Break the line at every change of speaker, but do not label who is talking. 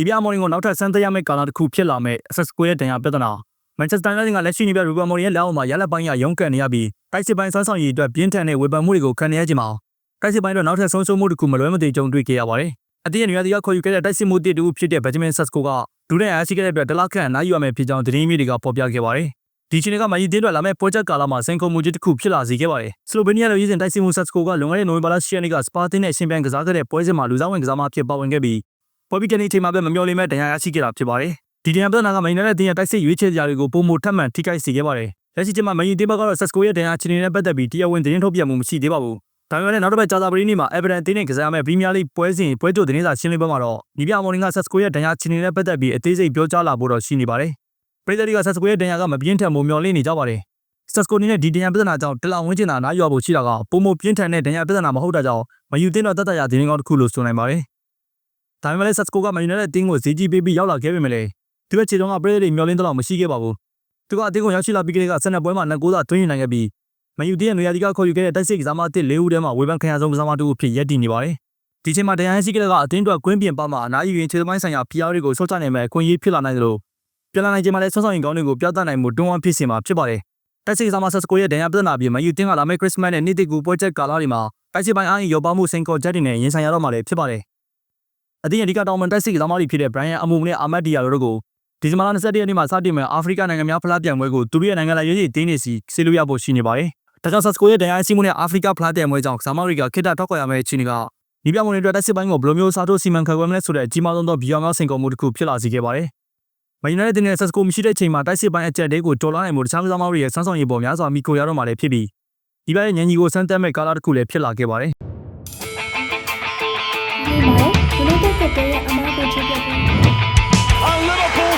ဒီပြမော်ရင်ကိုနောက်ထပ်ဆန်းသက်ရမယ့်ကာလတစ်ခုဖြစ်လာမဲ့ access ကိုရဲ့ဒဏ်ရာပြဿနာမန်ချက်စတာယူနိုက်တက်ကလက်ရှိနေပြရူဘန်မော်ရင်ရဲ့လက်အောက်မှာရလက်ပိုင်းကရုန်းကန်နေရပြီးတိုက်စစ်ပိုင်းဆွမ်းဆောင်ရည်အတွက်ပြင်းထန်တဲ့ဝေဖန်မှုတွေကိုခံနေရခြင်းမှာတိုက်စစ်ပိုင်းတို့နောက်ထပ်ဆုံးရှုံးမှုတစ်ခုမလွဲမသွေကြုံတွေ့ခဲ့ရပါတယ်အတင်းရရသည်ကခေါ်ယူခဲ့တဲ့တိုက်စစ်မှုတစ်တူဖြစ်တဲ့ဘက်ဂျမင်ဆက်စကိုကဒူတဲ့အားရှိခဲ့တဲ့အတွက်တလခန့်နိုင်ယူရမယ်ဖြစ်ကြောင်းသတင်းမြေတွေကပေါ်ပြခဲ့ပါတယ်ဒီချိန်ကမကြီးတင်းတွေလာမဲ့ project ကာလမှာစင်ကုန်မှုကြီးတစ်ခုဖြစ်လာစေခဲ့ပါတယ်။စလိုဗေးနီးယားလိုရည်စင်တိုက်စစ်မှုဆက်စကိုကလွန်ခဲ့တဲ့နိုဝင်ဘာလ10ရက်နေ့ကစပါတင်နဲ့ရှင်ပြိုင်ကစားခဲ့တဲ့ပွဲစဉ်မှာလူစားဝင်ကစားမဖြစ်ပါဝင်ခဲ့ပြီး ပွဲပြီးတဲ့နေ့ချိန်မှာပဲမမျှော်လင့်မဲ့ဒဏ်ရာရရှိခဲ့တာဖြစ်ပါတယ်။ဒီဒဏ်ရာပြဿနာကမင်းနဲ့တင်းရဲ့တိုက်စစ်ရွေးချယ်ကြတွေကိုပုံမထပ်မံထိခိုက်စေခဲ့ပါတယ်။လက်ရှိချိန်မှာမင်းတင်းဘက်ကတော့ဆက်စကိုရဲ့ဒဏ်ရာအခြေအနေနဲ့ပတ်သက်ပြီးတရားဝင်သတင်းထုတ်ပြန်မှုမရှိသေးပါဘူး။ဒါပေမဲ့နောက်တစ်ပတ်ကြာသပတေးနေ့မှာ Everton တင်းနဲ့ကစားရမယ့် Premier League ပွဲစဉ်ပွဲကြိုသတင်းစာရှင်းလင်းပွဲမှာတော့ညီပြမော်နင်ကဆက်စကိုရဲ့ဒဏ်ရာအခြေအနေနဲ့ပတ်သက်ပြီးအသေးစိတ်ပြောကြားလာဖို့တော့ရှိနေပါတယ်။ပြည်သူတွေကဆက်စကိုရဲ့ဒဏ်ရာကမပြင်းထန်မှုမျှော်လင့်နေကြပါတယ်။ဆက်စကိုနီနဲ့ဒီဒဏ်ရာပြဿနာကြောင့်တလဝင်းကျင်တာနားရွာဖို့ရှိတာကပုံမပြင်းထန်တဲ့ဒဏ်ရာပြဿနာမဟုတ်တာကြောင့်မယူသင့်တော့တတ်တရဒင်းကောင်းတစ်ခုလို့ဆိုနိုင်ပါတယ်။ ဒါပေမဲ့လည်းဆက်စကိုကမယူနိုက်တက်တင်းကိုဈေးကြီးပေးပြီးရောက်လာခဲ့ပေမဲ့လည်းသူရဲ့ခြေတုံးကပရိသတ်တွေမျောလင်းတော့မရှိခဲ့ပါဘူး။သူကအတင်းကိုရောက်ရှိလာပြီးကလေးကဆက်နက်ပွဲမှာနှစ်ကိုးသာသွင်းယူနိုင်ခဲ့ပြီးမယူတင်းရဲ့နေရာဒီကခေါ်ယူခဲ့တဲ့တိုက်စစ်ကစားမအစ်လေးဦးထဲမှာဝေဖန်ခံရဆုံးကစားမတူဖြစ်ရက်တည်နေပါတယ်။ဒီချိန်မှာဒဏ်ရာရှိကလေးကအတင်းအတွက်ကွင်းပြင်ပါမှာအနားယူရင်ခြေသမိုင်းဆိုင်ရာဖီအားတွေကိုဆော့ချနိုင်မဲ့အခွင့်အရေးဖြစ်လာနိုင်တယ်လို့ပြန်လာနိုင်ချိန်မှာလည်းဆော့ဆောင်ရင်ကောင်းတွေကိုပြသနိုင်မှုတွန်းအားဖြစ်စေမှာဖြစ်ပါတယ်။တိုက်စစ်ကစားမဆက်စကိုရဲ့ဒဏ်ရာပြဿနာပြီးမယူတင်းကလာမယ့်ခရစ်စမတ်နဲ့နေ့တကူပွဲချက်ကာလတွေမှာတိုက်စစ်ပိုင်းအားရင်ရောပါမှုစိန်ခေါ်ချက်တွေနဲ့ရင်ဆိုင်ရတော့မှာလည်းဖြစ်ပါတယ်။ အသင်းအဓိကတောင်ပန်တိုက်စစ်ကစားမတွေဖြစ်တဲ့ဘရိုင်ယန်အမှုနဲ့အာမတ်ဒီယာတို့ကိုဒီဇင်ဘာလ22ရက်နေ့မှာစတင်မဲ့အာဖရိကနိုင်ငံများဖလားပြိုင်ပွဲကိုသူတို့ရဲ့နိုင်ငံလာရေးရေးတင်းနေစီဆေးလို့ရဖို့ရှိနေပါတယ်။ဒါကြောင့်ဆက်စကိုရဲ့ဒဏ်ရာရှိမှုနဲ့အာဖရိကဖလားပြိုင်ပွဲကြောင့်ကစားမတွေကခိတ္တထောက်ခွာရမယ့်အခြေအနေကဒီပြမုံတွေအတွက်တိုက်စစ်ပိုင်းကိုဘယ်လိုမျိုးစားထိုးစီမံခန့်ခွဲမလဲဆိုတဲ့အကြီးမားဆုံးသောဘီယာမြောက်စိန်ခေါ်မှုတစ်ခုဖြစ်လာစေခဲ့ပါတယ်။မန်ယူနိုက်တက်နဲ့ဆက်စကိုမရှိတဲ့ချိန်မှာတိုက်စစ်ပိုင်းအကြက်တဲကိုတော်လာနိုင်မှုတခြားကစားမတွေရဲ့ဆန်းဆောင်ရည်ပေါ်များစွာမိကိုရတော့မှလည်းဖြစ်ပြီးဒီဘက်ရဲ့ညဉ့်ကြီးကိုစမ်းတက်မဲ့ကာလာတစ်ခုလည်းဖြစ်လာခဲ့ပါတယ်
Look I'm going to check it out.